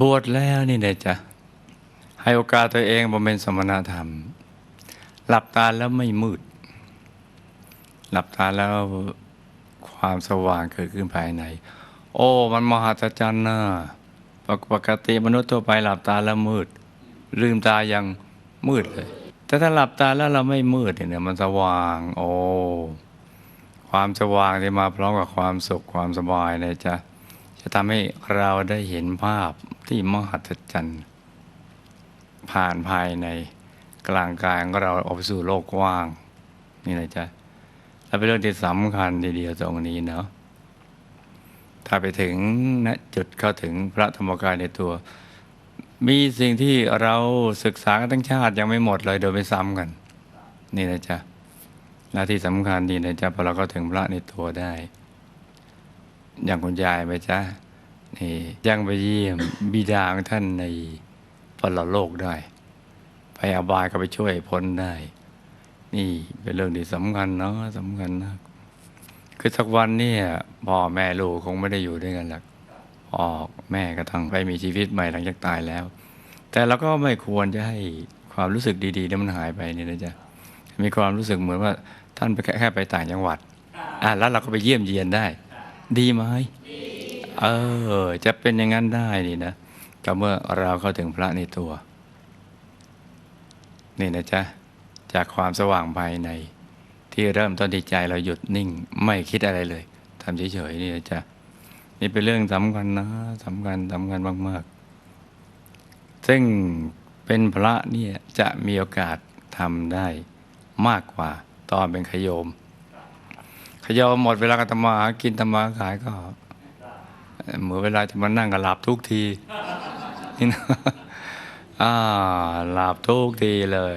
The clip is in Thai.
บวชแล้วนี่เนี่ยจะให้โอกาสตัวเองบำเพ็ญสมณธรรม หลับตาแล้วไม่มืด หลับตาแล้วความสว่างเกิดขึ้นภายใน โอ้ มันมหัศจรรย์นะปกปกติมนุษย์ทั่วไปหลับตาแล้วมืด ลืมตายังมืดเลย แต่ถ้าหลับตาแล้วเราไม่มืดเนี่ยมันสว่าง โอ้ความสว่างที่มาพร้อมกับความสุขความสบายเนี่ยจะจะทำให้เราได้เห็นภาพ ที่มหัศจรรย์ผ่านภายในกลางกายของเราออกไปสู่โลกกว้าง นี่นะจ๊ะและเป็นเรื่องที่สำคัญทีเดียวตรงนี้เนาะถ้าไปถึงนะจุดเข้าถึงพระธรรมกายในตัว มีสิ่งที่เราศึกษากันทั้งชาติยังไม่หมดเลยโดยไม่ซ้ำกัน นี่นะจ๊ะหน้าที่สำคัญดีนะจ๊ะพอเราก็ถึงพระในตัวได้ อย่างคุณยายไหมจ๊ะ นี่ยังไปเยี่ยมบิดาของท่านในปรโลกได้ ไปอบายก็ไปช่วยพ้นได้ นี่เป็นเรื่องที่สำคัญเนาะสำคัญนะคือสักวันเนี่ยพ่อแม่ลูกคงไม่ได้อยู่ด้วยกันหรอกพ่อแม่ก็ต้องไปมีชีวิตใหม่หลังจากตายแล้ว แต่เราก็ไม่ควรจะให้ความรู้สึกดีๆนั้นมันหายไปนี่นะจ๊ะมีความรู้สึกเหมือนว่าท่านไปแค่แค่ไปต่างจังหวัดอะแล้วเราก็ไปเยี่ยมเยียนได้ ดีไหม เออ จะเป็นอย่างนั้นได้นี่นะก็เมื่อเราเข้าถึงพระในตัว นี่นะจ๊ะ จากความสว่างภายใน ที่เริ่มต้นที่ใจเราหยุดนิ่งไม่คิดอะไรเลยทำเฉยๆนี่นะจ๊ะ นี่เป็นเรื่องสำคัญนะสำคัญสำคัญมากๆ ซึ่งเป็นพระเนี่ยจะมีโอกาสทำได้มากกว่าตอนเป็นขยโยมขยโยมหมดเวลาก็ทำมาหากินทำมาขายก็ เหมือนเวลาจะมานั่งก็หลับทุกทีนี่นะอ่าหลับทุกทีเลย